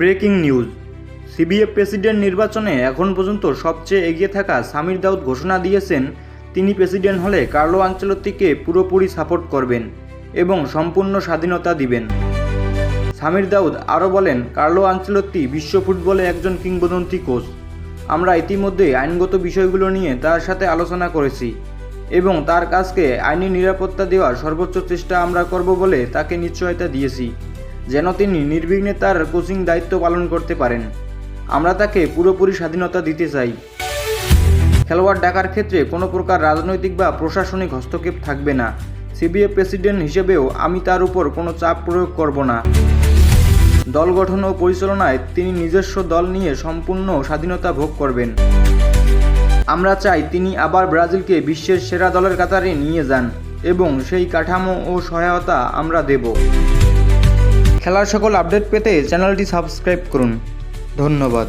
Breaking news. CBF president নির্বাচনে এখন পর্যন্ত সবচেয়ে এগিয়ে থাকা সামির দাউদ ঘোষণা দিয়েছেন, তিনি প্রেসিডেন্ট হলে কার্লো আঞ্চলতিকে পুরোপুরি সাপোর্ট করবেন এবং সম্পূর্ণ স্বাধীনতা দিবেন। সামির দাউদ আরও বলেন, কার্লো আঞ্চলত্তি বিশ্ব ফুটবলে একজন কিংবদন্তি কোচ। আমরা ইতিমধ্যে আইনগত বিষয়গুলো নিয়ে তার সাথে আলোচনা করেছি এবং তার কাজকে আইনি নিরাপত্তা দেওয়ার সর্বোচ্চ চেষ্টা আমরা করব বলে তাকে নিশ্চয়তা দিয়েছি। যেন তিনি নির্বিঘ্নে তার কোচিং দায়িত্ব পালন করতে পারেন। আমরা তাকে পুরোপুরি স্বাধীনতা দিতে চাই। খেলোয়াড় ডাকার ক্ষেত্রে কোনো প্রকার রাজনৈতিক বা প্রশাসনিক হস্তক্ষেপ থাকবে না। সিবিএফ প্রেসিডেন্ট হিসেবেও আমি তার উপর কোনো চাপ প্রয়োগ করব না। দল গঠন ও পরিচালনায় তিনি নিজস্ব দল নিয়ে সম্পূর্ণ স্বাধীনতা ভোগ করবেন। আমরা চাই তিনি আবার ব্রাজিলকে বিশ্বের সেরা দলের কাতারে নিয়ে যান এবং সেই কাঠামো ও সহায়তা আমরা দেব। খেলার সকল আপডেট পেতে চ্যানেলটি সাবস্ক্রাইব করুন। ধন্যবাদ।